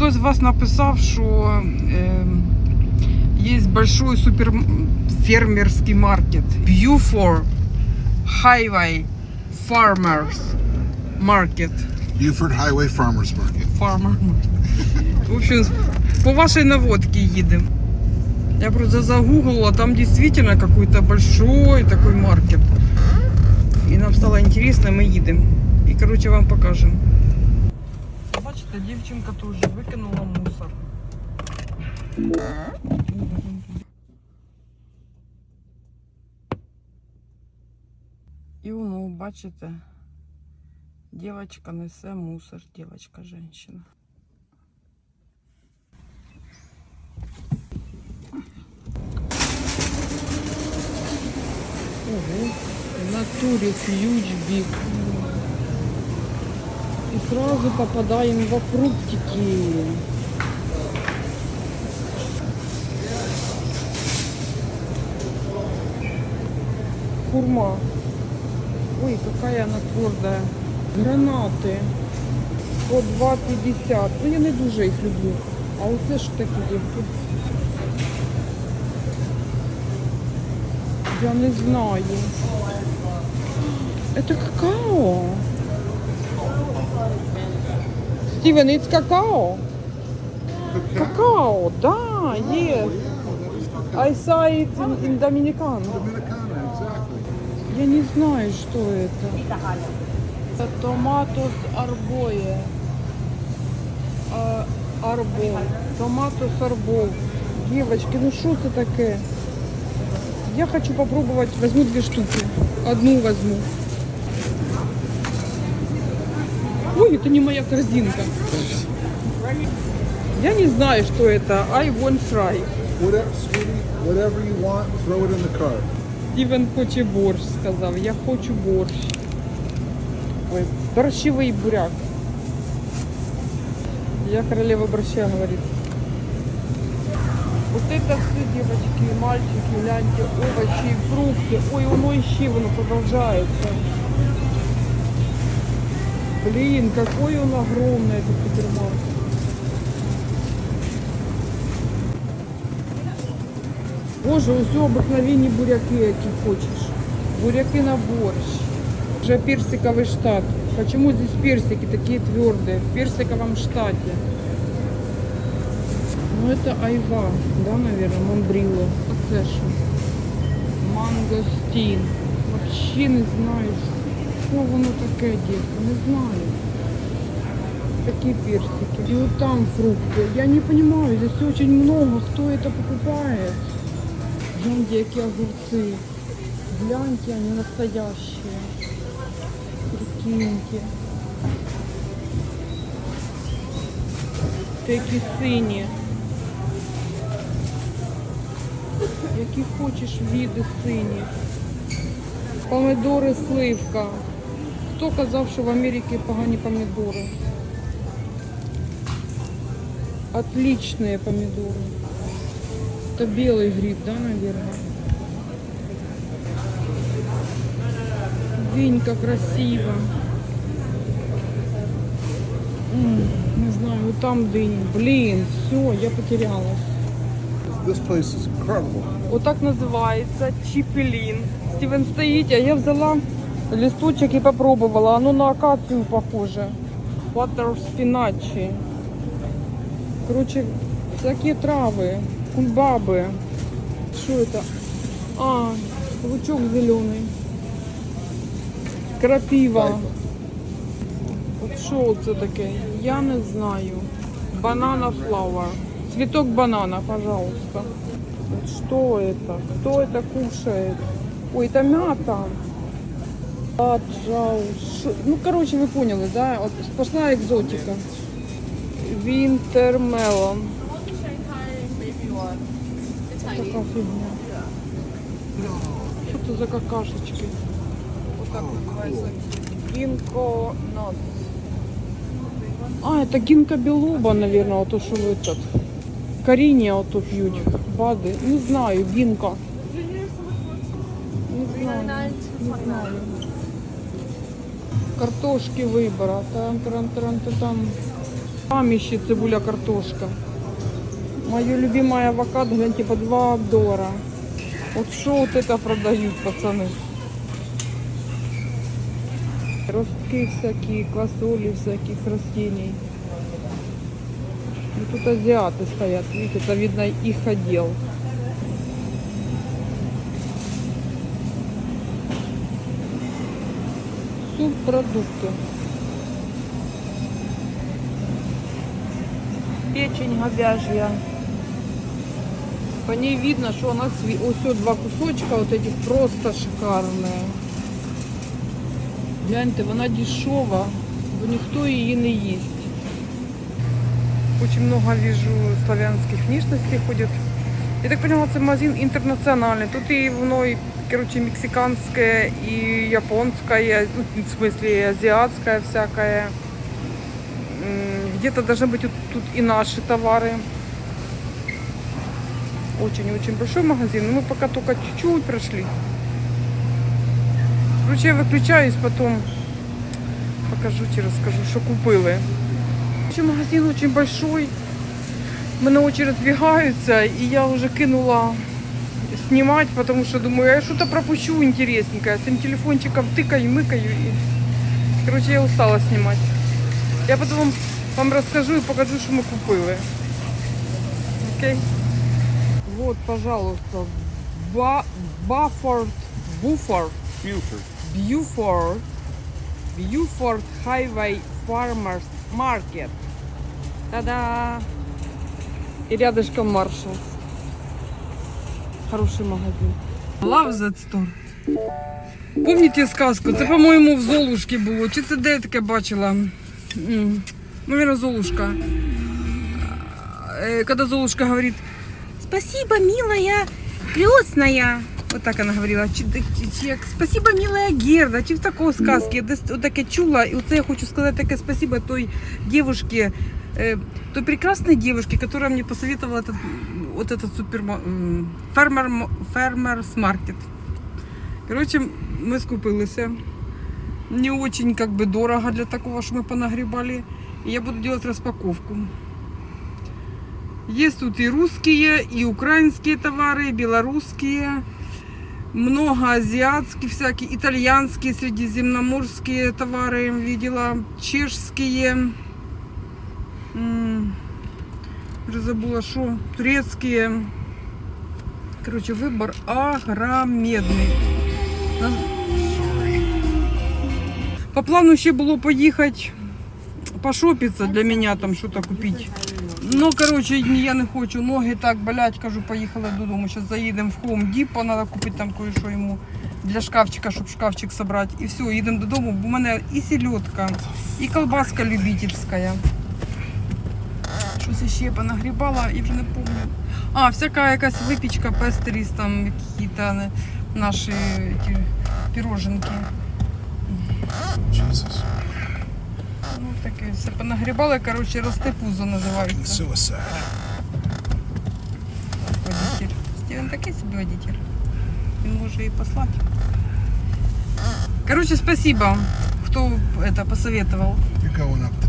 Хтось з вас написав, що е, є большой супер фермерський маркет. Beaufort Highway Farmers Market. Buford Highway Farmers Market. Farmer. В общем, по вашей наводке едем. Я просто загуглила, там действительно какой-то большой такой маркет. И нам стало интересно, мы едем. И, короче, вам покажем Бачите, дівчинка теж викинула мусор. І воно, бачите, дівчинка несе мусор, дівчинка, женщина. Ого, в натуре huge big. И сразу попадаем во фруктики. Хурма. Ой, какая она твердая. Гранати. По 2,50. Ну я не дуже їх люблю. А оце ж такі дівки. Я не знаю. Это какао. Стивен, it's какао. Какао, да, yes. I saw it in, in Dominican. Я не знаю, что это. Это томатос арбое. А, Арбол. Томатос арбол. Девочки, ну что это такое? Я хочу попробовать. Возьму две штуки. Одну возьму. Ой, это не моя корзинка. Я не знаю, что это. I want fry. Whatever, you want, throw it in the cart. Стівен хоче борщ, сказав. Я хочу борщ. Ой, борщевий буряк. Я королева борща, говорит. Вот это все, девочки мальчики, гляньте, овощи и фрукты. Ой, оно еще воно продолжается. Блин, какой он огромный, этот супермаркет. Боже, усе обикновенні буряки, які хочеш. Буряки на борщ. Уже персиковый штат. Почему здесь персики такие твердые? В персиковом штате. Ну это айва, да, наверное. Оце що? Мангостин. Вообще не знаю, що воно таке, дітки, не знаю. Такие персики. И вот там фрукты. Я не понимаю, здесь очень много. Кто это покупает? Гляньте, які огурцы. Гляньте, они настоящие. Прикиньте. Такі сині. Які хочеш види сині. Помидори сливка. Хто казав, що в Америці погані помідори? Отличные помидоры. Это белый гриб, да, наверное? Винька красиво. М, Не знаю, вот там дыни. Блин, все, я потерялась. This place is incredible. Вот так называется чипелин. Стивен стоит, а я взяла листочек и попробовала. Оно на акацию похоже. Water спиначи. Короче, всякие травы, кульбабы. Что это? А, лучок зеленый. Крапива. От що це таке? Я не знаю. Банана флауэр. Цветок банана, пожалуйста. Вот Что это? Кто это кушает? Ой, это мята. Ну, короче, вы поняли, да? Вот сплошная экзотика. Винтермелон. Такая фигня. Что это за какашечки? Вот так называется. Гинко нот. А, это гинка белуба, наверное, вот то, что вы этот. Коріння ото п'ють. Бади. Не знаю, гінка. Не знаю. Не знаю. Картошки вибора. Там, там, там, там, там. Еще цибуля, картошка. Мое любимое авокадо, гляньте, по 2 доллара. Вот что вот это продают, пацаны. Ростки всякие, квасоли всяких растений. Ну, тут азиаты стоят, видите, это видно их отдел. Субпродукты. Печень говяжья. По ней видно, что она сви... Ось всё, два кусочка вот этих просто шикарные. Гляньте, вона дешева, бо ніхто її не їсть. Очень много вижу славянских внешностей ходят. Я так поняла, це магазин интернациональный. Тут и воно, и, короче, мексиканское, и японское, ну, в смысле, и азиатское всякое. М, Где-то должны быть вот тут и наши товары. Очень-очень большой магазин. Мы пока только чуть-чуть прошли. Короче, я выключаюсь, потом покажу тебе, расскажу, что купили. Вообще магазин очень большой. Мене очі розбігаються, і я вже кинула снимать, потому что думаю, я что-то пропущу интересненькое. С этим телефончиком тыкаю, мыкаю. И... Короче, я устала снимать. Я потом вам расскажу и покажу, что мы купили. Окей? Вот, пожалуйста, Ба- Баффорд, Буффорд, Buford. Бьюфорд, Бьюфорд Highway Farmers Market. Та-да! И рядышком Маршалс. Хороший магазин. Love that store. Помните сказку? Це, по-моєму, в Золушки було. Чи це де я таке бачила? Наверное, Золушка. Э, Когда Золушка говорит «Спасибо, милая, крестная». Вот так она говорила. Чи, чи, чи, спасибо, милая Герда. Чи в такої сказки. Я десь таке чула. І оце я хочу сказати таке спасибо той девушке, э, той прекрасной девушке, которая мне посоветовала этот, вот этот супер фермер, фермерс маркет. Короче, ми скупилися. Не очень как бы дорого для такого, что мы понагребали. И я буду делать распаковку. Есть тут и русские, и украинские товары, и белорусские. Много азиатских всякие, итальянские, средиземноморские товары видела, чешские. М, Уже забыла, что турецкие. Короче, выбор огромедный. На- По плану ще було поїхати пошопитися для мене, там щось купити. Ну, коротше, ні, я не хочу, ноги так болять, кажу, поїхали додому. Зараз заїдемо в Home Depot, треба купити там кое-що йому для шкафчика, щоб шкафчик зібрати. І все, їдемо додому, бо в мене і сельодка, і колбаска любительська. Щось ще понагрібала і вже не пам'ятаю. А, всяка якась випічка, пестріс, там якісь наші ті, піроженки. Jesus. Ну, таке все понагрібали, коротше, росте пузо називається. Suicide. Водитель. Стівен такий собі водитель. Він може і послати. Короче, спасибо, хто это посоветовал. You're going up the